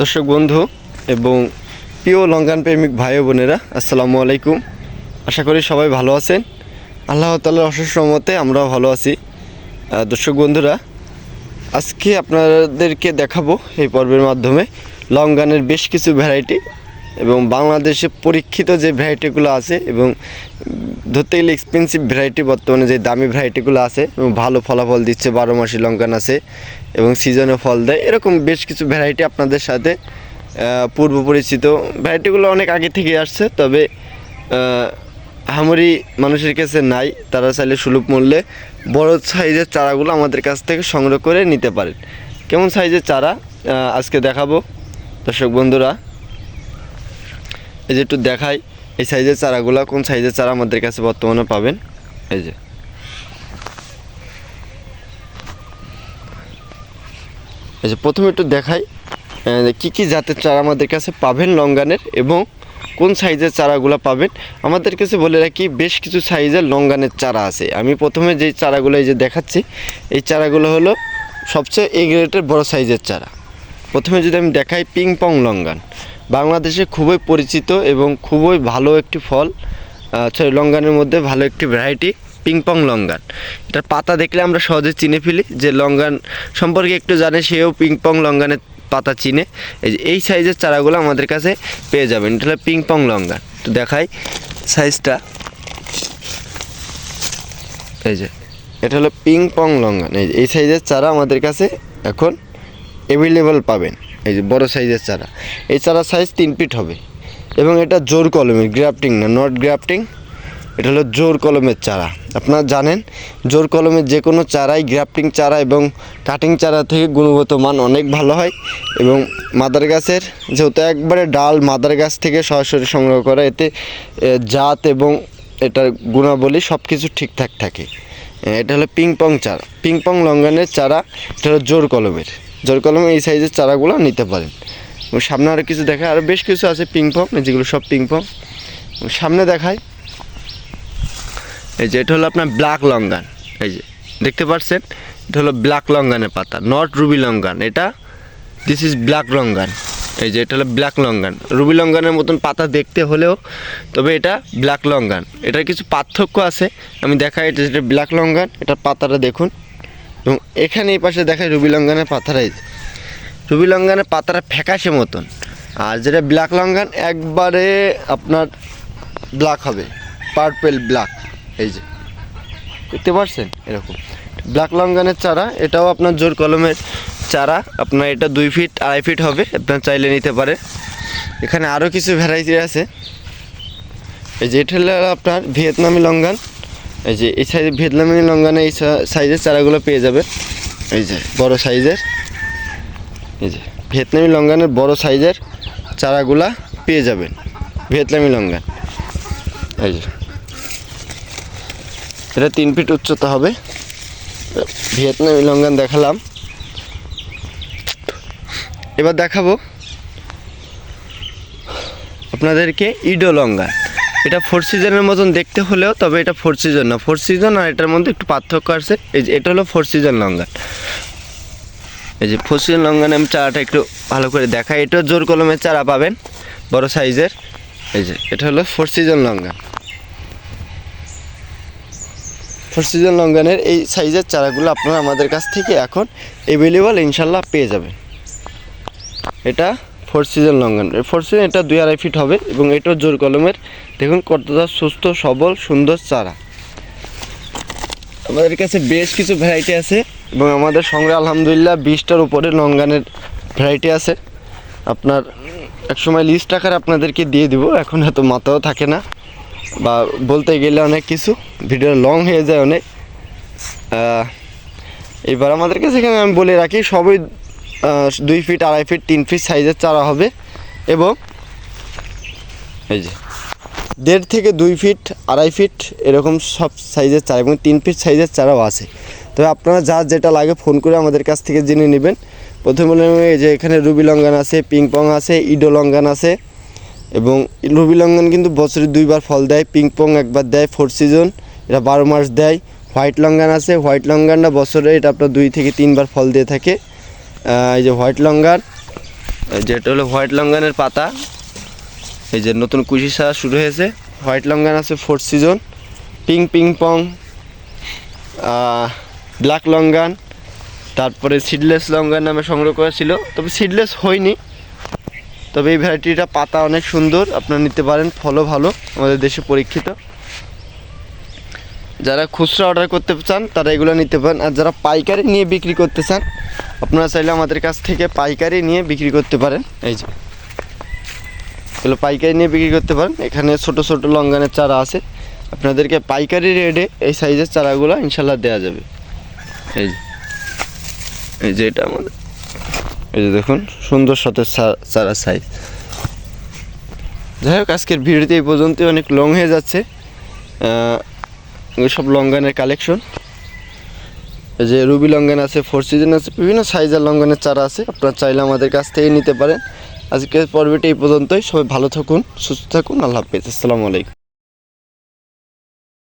দর্শক বন্ধু এবং প্রিয় লঙ্কান প্রেমিক ভাই বোনেরা, আসসালামু আলাইকুম। আশা করি সবাই ভালো আছেন। আল্লাহ তালার অশেষ রহমতে আমরাও ভালো আছি। দর্শক বন্ধুরা, আজকে আপনাদেরকে দেখাবো এই পর্বের মাধ্যমে লং গানের বেশ কিছু ভ্যারাইটি এবং বাংলাদেশে পরীক্ষিত যে ভ্যারাইটিগুলো আছে এবং ধরতে গেলে এক্সপেন্সিভ ভ্যারাইটি বর্তমানে যে দামি ভ্যারাইটিগুলো আছে, এবং ভালো ফলাফল দিচ্ছে, বারো মাসি লঙ্কান আছে, এবং সিজনে ফল দেয়, এরকম বেশ কিছু ভ্যারাইটি আপনাদের সাথে পূর্ব পরিচিত। ভ্যারাইটিগুলো অনেক আগে থেকে আসছে, তবে হামরি মানুষের কাছে নাই, তারা চাইলে সুলভ মূল্যে বড় সাইজের চারাগুলো আমাদের কাছ থেকে সংগ্রহ করে নিতে পারেন। কেমন সাইজের চারা? আজকে দেখাবো। দর্শক বন্ধুরা, এই যে একটু দেখাই। এই সাইজের চারাগুলো কোন সাইজের চারা আমাদের কাছে বর্তমানে পাবেন? এই যে। যে, প্রথমে একটু দেখাই যে কী কী জাতের চারা আমাদের কাছে পাবেন লঙ্গানের এবং কোন সাইজের চারাগুলো পাবেন? আমাদের কাছে বলে রাখি, বেশ কিছু সাইজের লঙ্গানের চারা আছে। আমি প্রথমে যেই চারাগুলো এই যে দেখাচ্ছি, এই চারাগুলো হলো সবচেয়ে এ গ্রেডের বড় সাইজের চারা। প্রথমে যদি আমি দেখাই পিং পং লঙ্গান বাংলাদেশে খুবই পরিচিত এবং খুবই ভালো একটি ফল সরি, লঙ্গানের মধ্যে ভালো একটি ভ্যারাইটি পিং পং লঙ্গান। এটার পাতা দেখলে আমরা সহজে চিনে ফেলি যে লঙ্গান সম্পর্কে একটু জানে, সেও পিং পং লঙ্গানের পাতা চিনে। এই যে, এই সাইজের চারাগুলো আমাদের কাছে পেয়ে যাবেন। এটা হলো পিং পং লঙ্গান। তো দেখাই সাইজটা এই যে, এটা হলো পিং পং লঙ্গান। এই যে, এই সাইজের চারা আমাদের কাছে এখন অ্যাভেলেবল পাবেন। এই যে বড় সাইজের চারা। এই চারা সাইজ তিন ফিট হবে। এবং এটা জোর কলমের গ্রাফটিং না নট গ্রাফটিং এটা হলো জোর কলমের চারা। আপনারা জানেন, জোর কলমের যে কোনো চারাই গ্রাফটিং চারা এবং কাটিং চারা থেকে গুণগত মান অনেক ভালো হয়। এবং মাদার গাছের, যেহেতু একবারে ডাল মাদার গাছ থেকে সরাসরি সংগ্রহ করা, এতে জাত এবং এটার গুণাবলী সব কিছু ঠিকঠাক থাকে। এটা হলো পিং পং চারা। পিং পং লঙ্ঘনের চারা, এটা হলো জোর কলমের। জোর এই সাইজের চারাগুলো নিতে পারেন। এবং সামনে আরও কিছু দেখায়। আরও বেশ কিছু আছে পিং পং যেগুলো সব পিং পং এবং সামনে দেখায়, এই যে এটা হলো আপনার ব্ল্যাক লঙ্গান। এই যে, দেখতে পাচ্ছেন? এটা হলো ব্ল্যাক লঙ্গানের পাতা নট রুবি লঙ্গান। এটা দিস ইজ ব্ল্যাক লঙ্গান। এই যে, এটা হলো ব্ল্যাক লঙ্গান। রুবি লঙ্গানের মতন পাতা দেখতে হলেও, তবে এটা ব্ল্যাক লঙ্গান। এটার কিছু পার্থক্য আছে, আমি দেখাই, এটা যেটা ব্ল্যাক লঙ্গান। এটার পাতাটা দেখুন। এবং এখানে এই পাশে দেখায় রুবি লঙ্গানের যে। রুবি লঙ্গানের পাতাটা ফ্যাকাশে মতন। আর যেটা ব্ল্যাক লঙ্গান একবারে আপনার ব্ল্যাক হবে। পার্পেল ব্ল্যাক, এই যে। দেখতে পারছেন? এরকম। ব্ল্যাক লঙ্গানের চারা, এটাও আপনার জোর কলমের চারা। আপনার এটা দুই ফিট, আড়াই ফিট হবে, আপনার চাইলে নিতে পারে। এখানে আরও কিছু ভ্যারাইটি আছে। এই যে, এটা হলো আপনার ভিয়েতনামি লঙ্গান এই যে, এই সাইজে ভিয়েতনামি লঙ্গানে এই সাইজের চারাগুলো পেয়ে যাবে। এই যে, বড় সাইজের। এই যে, ভিয়েতনামি লঙ্গানের বড় সাইজের চারাগুলা পেয়ে যাবেন। ভিয়েতনামি লঙ্গান এই যে। এটা তিন ফিট উচ্চতা হবে। ভিয়েতনামি লঙ্গান দেখালাম। এবার দেখাবো আপনাদেরকে ইডো লঙ্গান এটা ফোর সিজনের মতন দেখতে হলেও তবে এটা ফোর সিজন না। ফোর সিজন আর এটার মধ্যে একটু পার্থক্য আছে। এই যে, এটা হলো ফোর সিজন লঙ্গান এই যে ফোর সিজন লঙ্গানে আমি চারাটা একটু ভালো করে দেখাই। এটাও জোর কলমের চারা পাবেন, বড় সাইজের। এই যে, এটা হলো four season longan four season লঙ্গানের এই সাইজের চারাগুলো আপনারা আমাদের কাছ থেকে এখন অ্যাভেলেবল ইনশাল্লাহ পেয়ে যাবেন। এটা four season longan four season এটা দুই আড়াই ফিট হবে এবং এটাও জোর কলমের। দেখুন কতটা সুস্থ, সবল, সুন্দর চারা। আমাদের কাছে বেশ কিছু ভ্যারাইটি আছে এবং আমাদের সঙ্গে আলহামদুলিল্লাহ বিশটার উপরে লঙ্গানের ভ্যারাইটি আছে। আপনার একসময় লিস্ট আকারে আপনাদেরকে দিয়ে দিব, এখন এত মাথাও থাকে না বা বলতে গেলে অনেক কিছু। ভিডিও লং হয়ে যায় অনেক। এবার আমাদের কাছে এখানে আমি বলে রাখি, সবই দুই ফিট, আড়াই ফিট, তিন ফিট সাইজের চারা হবে। এবং এই যে, দেড় থেকে দুই ফিট, আড়াই ফিট এরকম সব সাইজের চারা এবং তিন ফিট সাইজের চারাও আছে। তবে আপনারা যা যেটা লাগে ফোন করে আমাদের কাছ থেকে জেনে নেবেন। প্রথমে এই যে এখানে রুবি লঙ্গান আছে, পিং পং আছে, ইডো লঙ্গান আছে। এবং রুবি লঙ্ঘন কিন্তু বছরে দুইবার ফল দেয়, পিং পং একবার দেয়, ফোর সিজন, এটা বারো মাস দেয়। হোয়াইট লঙ্গান আছে, হোয়াইট লঙ্গানটা বছরে এটা আপনার দুই থেকে তিনবার ফল দিয়ে থাকে। এই যে হোয়াইট লঙ্গান এই যে এটা হলো হোয়াইট লঙ্গানের পাতা। এই যে নতুন কুশি সারা শুরু হয়েছে। হোয়াইট লঙ্গান আছে fourth season, ping ping pong black longan তারপরে সিডলেস লঙ্গান নামে সংগ্রহ করা ছিল। তবে সিডলেস হয়নি। তবে এই ভ্যারাইটিটা পাতা অনেক সুন্দর, আপনারা নিতে পারেন, ফলও ভালো, আমাদের দেশে পরীক্ষিত। যারা খুচরা অর্ডার করতে চান, তারা এগুলো নিতে পারেন। আর যারা পাইকারি নিয়ে বিক্রি করতে চান আপনারা চাইলে আমাদের কাছ থেকে পাইকারি নিয়ে বিক্রি করতে পারেন। এই যে। এগুলো পাইকারি নিয়ে বিক্রি করতে পারেন। এখানে ছোট ছোট লঙ্গানের চারা আছে। আপনাদেরকে পাইকারি রেটে এই সাইজের চারাগুলো ইনশাল্লাহ দেওয়া যাবে। এই যে। এই যে এটা আমাদের। এই যে দেখুন, সুন্দর সাথে চারা সাইজ। যাই হোক, আজকের ভিডিওতে এই পর্যন্তই। অনেক লং হয়ে যাচ্ছে। সব লঙ্গানের কালেকশন যে রুবি লঙ্গান আছে ফোর সিজন আছে, বিভিন্ন সাইজের লঙ্গানের চারা আছে, আপনারা চাইলে আমাদের কাছ থেকেই নিতে পারেন। আজকের পর্বটি এই পর্যন্তই, সবাই ভালো থাকুন, সুস্থ থাকুন, আল্লাহ হাফিজ, আসসালামু আলাইকুম।